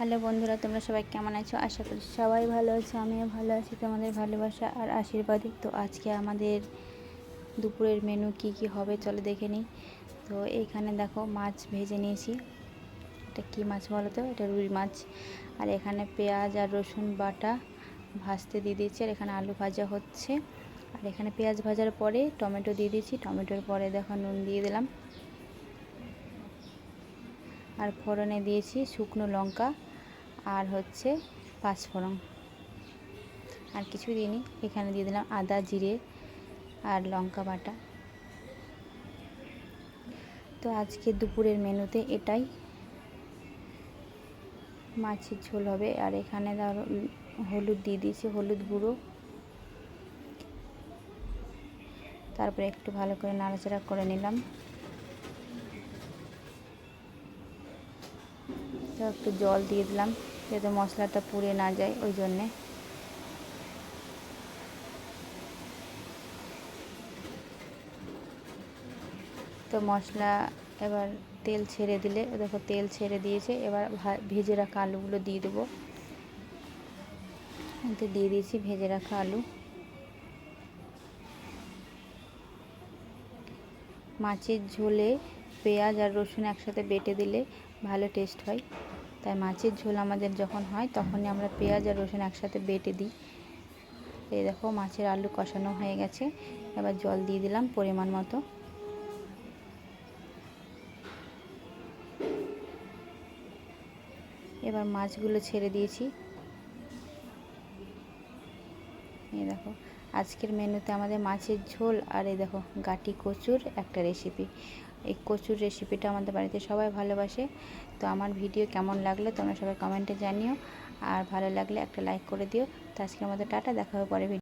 Hello বন্ধুরা, তোমরা সবাই কেমন আছো? আশা করি সবাই ভালো আছো, আমিও ভালো আছি, তোমাদের ভালোবাসা আর আশীর্বাদে। তো আজকে আমাদের দুপুরের মেনু কি কি হবে চলো দেখে নিই। তো এইখানে দেখো মাছ ভেজে নিয়েছি। এটা কি মাছ বলো তো? এটা রুই মাছ। আর এখানে পেঁয়াজ আর রসুন বাটা ভাজতে দিয়ে দিয়েছি, আর এখানে আলু ভাজা হচ্ছে। আর এখানে পেঁয়াজ ভাজার পরে টমেটো দিয়ে দিয়েছি, টমেটোর পরে দেখো নুন দিয়ে দিলাম। আর ফোড়নে দিয়েছি শুকনো লঙ্কা। আর হচ্ছে পাঁচফোড়ন আর কিছু দিইনি। এখানে দিয়ে দিলাম আদা, জিরে আর লঙ্কা বাটা। তো আজকে দুপুরের মেনুতে এটাই। মাছের ঝোল হবে। আর এখানে ধরো হলুদ দিয়ে দিয়েছি, হলুদ গুঁড়ো। তারপরে একটু ভালো করে নাড়াচাড়া করে নিলাম। তো একটু জল দিয়ে দিলাম। যাতে মশলাটা পুড়ে না যায়, ওই জন্যে। তো মশলা এবার তেল ছেড়ে দিলে, দেখো তেল ছেড়ে দিয়েছে, এবার ভেজে রাখা আলুগুলো দিয়ে দেবো। দিয়ে দিয়েছি ভেজে রাখা আলু। মাছের ঝোলে পেঁয়াজ আর রসুন একসাথে বেটে দিলে ভালো টেস্ট হয়। তাই মাছের ঝোল আমাদের যখন হয়, তখনই আমরা পেঁয়াজ আর রসুন একসাথে বেটে দিই। এই দেখো মাছের আলু কষানো হয়ে গেছে। এবার জল দিয়ে দিলাম পরিমাণ মতো। এবার মাছগুলো ছেড়ে দিয়েছি। এই দেখো, আজকের মেনুতে আমাদের মাছের ঝোল আর এই দেখো গাটি কচুর একটা রেসিপি এই কচুর রেসিপিটা আমাদের বাড়িতে সবাই ভালোবাসে। তো আমার ভিডিও কেমন লাগল তোমরা সবাই কমেন্টে জানিও। আর ভালো লাগলে একটা লাইক করে দিও। তো আজকের মতো টাটা, দেখা হবে পরে ভিডিও